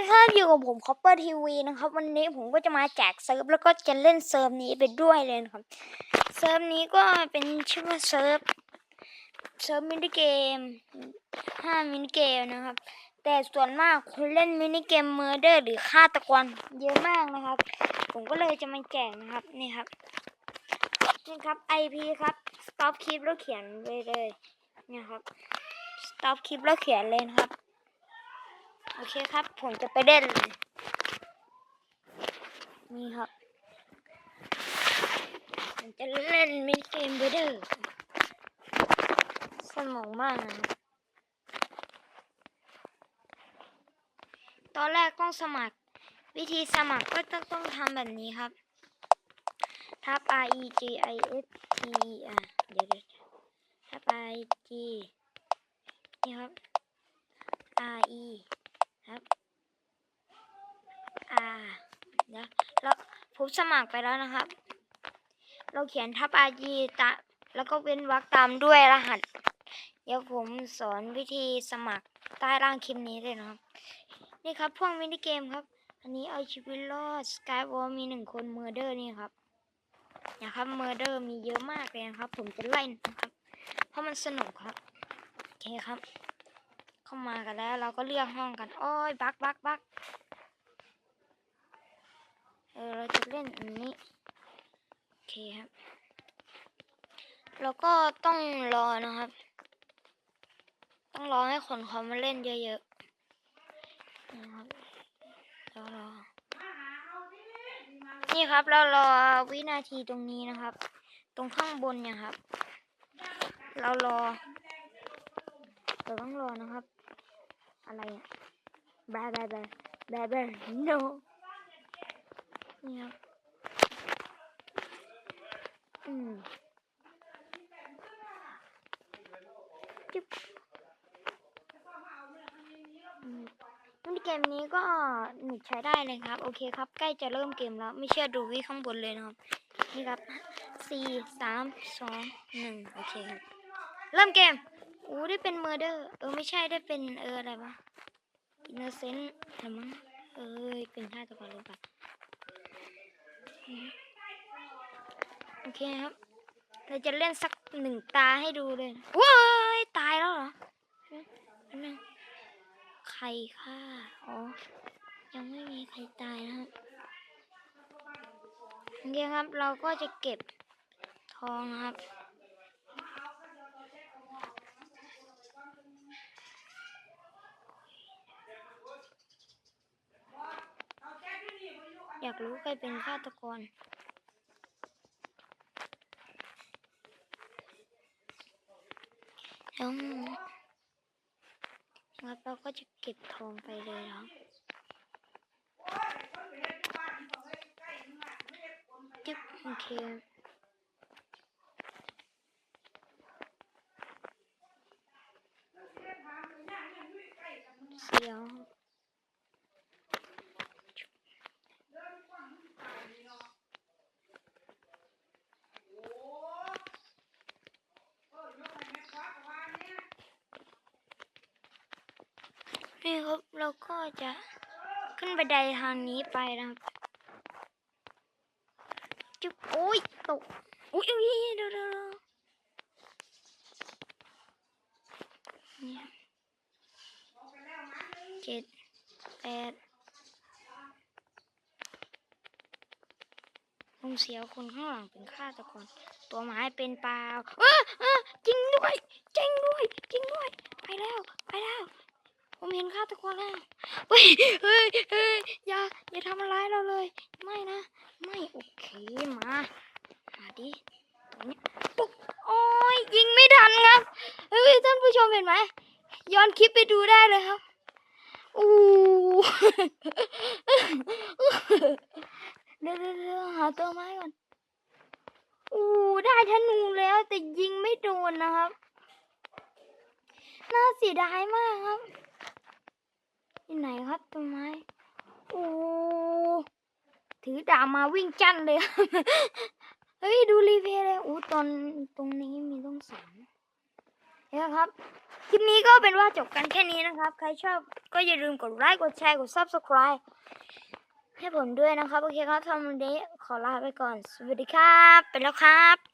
นครับอยู่กับผมคอปเปอร์ทีวีนะครับ วันนี้ผมก็จะมาแจกเซิร์ฟแล้วก็จะเล่นเซิร์ฟนี้ไปด้วยเลยนะครับเซิร์ฟนี้ก็เป็นชื่อว่าเซิร์ฟเซิร์ฟมินิเกมห้ามินิเกมนะครับ แต่ส่วนมากคนเล่นมินิเกมเมอร์เดอร์หรือฆาตกรเยอะมากนะครับ ผมก็เลยจะมาแจกนะครับนี่ครับนี่ครับ IP ครับ stop clip แล้วเขียนไปเลยเนี่ยครับ stop clip แล้วเขียนเลยนะครับ โอเคครับ ผมจะไปเล่นเลยนี่ครับ ผมจะเล่นมินิเกมเบเดอร์สมองมากนะตอนแรกต้องสมัคร วิธีสมัครก็ต้องต้องทำแบบนี้ครับทับ R E G I S T E R เดี๋ยวเดี๋ยวทับ R E G นี่ครับ R E ครับ อ่าเดี๋ยวแล้วผมสมัครไปแล้วนะครับ เราเขียนทับอาจีตะแล้วก็เว้นวรรคตามด้วยรหัส เดี๋ยวผมสอนวิธีสมัครใต้ล่างคลิปนี้เลยนะครับ นี่ครับพวกมินิเกมครับ อันนี้เอาชีวิตรอดสกายวอลมีหนึ่งคนเมอร์เดอร์นี่ครับนะครับเมอร์เดอร์มีเยอะมากเลยนะครับ ผมจะไล่นะครับ เพราะมันสนุกครับ โอเคครับ เข้ามากันแล้ว เราก็เลือกห้องกัน โอ้ยบักบักบักเออเราจะเล่นอันนี้ โอเคครับ แล้วก็ต้องรอนะครับ ต้องรอให้คนเขามาเล่นเยอะๆนะครับแล้วรอนี่ครับเรารอวินาทีตรงนี้นะครับ ตรงข้างบนเนี่ยครับ เรารอเราต้องรอนะครับ อะไรอะบาบาบาบาบา no นี่ครับอืมจุ๊บอืมมินิเกมนี้ก็หนุกใช้ได้เลยครับ โอเคครับ ใกล้จะเริ่มเกมแล้ว ไม่เชื่อดูวิข้างบนเลยนะครับ นี่ครับสี่สามสองหนึ่งโอเคครับ เริ่มเกม อ้ได้เป็นเมอร์เดอร์เออไม่ใช่ได้เป็นเอออะไรวะอินโนเซนต์หรือมั้งเออเป็นฆาตกรหรือเปล่าโอเคครับเราจะเล่นสักหนึ่งตาให้ดูเลยว้ายตายแล้วเหรอนั่นใครฆ่าอ๋อยังไม่มีใครตายนะครับโอเคครับเราก็จะเก็บทองครับ อยากรู้ใครเป็นฆาตกร แล้วครับเราก็จะเก็บทองไปเลยครับจึ๊บโอเคเสียว นี่ครับเราก็จะขึ้นบันไดทางนี้ไปนะครับจุ๊บโอ้ยตกอุ้ยอุ้ยเดี๋ยวเดี๋ยวเดี๋ยวเนี่ยเจ็ดแปดลงเสียวคนข้างหลังเป็นฆาตกรตัวไม้เป็นเปล่าเออเออจริงด้วยจริงด้วยจริงด้วย ไปแล้ว ไปแล้ว ผมเห็นฆาตกรแล้วเฮ้ยเฮ้ยเฮ้ยอย่าอย่าทำร้ายเราเลย ไม่นะ ไม่โอเคมามาดิตรงนี้ปุ๊บโอ้ยยิงไม่ทันครับเฮ้ยท่านผู้ชมเห็นไหมย้อนคลิปไปดูได้เลยครับอู้เดี๋ยวเดี๋ยวเดี๋ยวหาตัวไม้ก่อนอู้ได้ธนูแล้วแต่ยิงไม่โดนนะครับ น่าเสียดายมากครับ ที่ไหนครับต้นไม้ โอ้ถือดาบมาวิ่งจันเลยครับเฮ้ย ดูรีเพลย์เลยโอ้ตอนตรงนี้มีต้องสามเนี่ยครับ คลิปนี้ก็เป็นว่าจบกันแค่นี้นะครับ ใครชอบก็อย่าลืมกดไลค์ กดแชร์ กด subscribe ให้ผมด้วยนะครับ โอเคครับทำวันนี้ขอลาไปก่อน สวัสดีครับ ไปแล้วครับ